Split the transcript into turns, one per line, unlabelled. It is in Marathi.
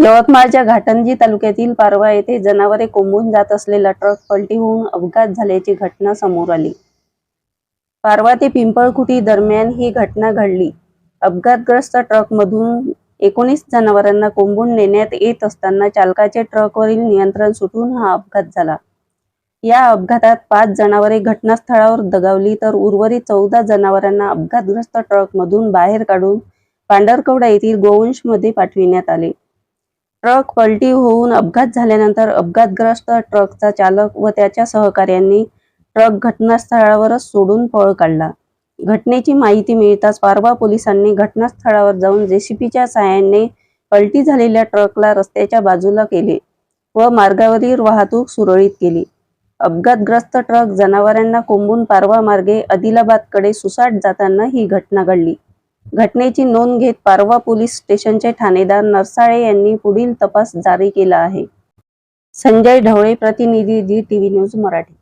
यवतमाळच्या घाटंजी तालुक्यातील पारवा येथे जनावरे कोंबून जात असलेला ट्रक पलटी होऊन अपघात झाल्याची घटना समोर आली. पारवा ते पिंपळखुटी दरम्यान ही घटना घडली. अपघातग्रस्त ट्रकमधून एकोणीस जनावरांना कोंबून नेण्यात येत असताना चालकाचे ट्रकवरील नियंत्रण सुटून हा अपघात झाला. या अपघातात पाच जनावरे घटनास्थळावर दगावली तर उर्वरित चौदा जनावरांना अपघातग्रस्त ट्रकमधून बाहेर काढून पांढरकवडा येथील गोवंशमध्ये पाठविण्यात आले. ट्रक पलटी होऊन अपघात झाल्यानंतर अपघातग्रस्त ट्रकचा चालक व त्याच्या सहकार्यांनी ट्रक घटनास्थळावरच सोडून पळ काढला. घटनेची माहिती मिळताच पारवा पोलिसांनी घटनास्थळावर जाऊन जेसीपीच्या सहाय्याने पलटी झालेल्या ट्रकला रस्त्याच्या बाजूला केले व मार्गावरील वाहतूक सुरळीत केली. अपघातग्रस्त ट्रक जनावरांना कोंबून पारवा मार्गे आदिलाबादकडे सुसाट जाताना ही घटना घडली. घटनेची नोंद घेत पारवा पोलीस स्टेशनचे ठाणेदार नरसाळे यांनी पुढील तपास जारी केला आहे. संजय ढवळे प्रतिनिधी जी टीव्ही न्यूज मराठी.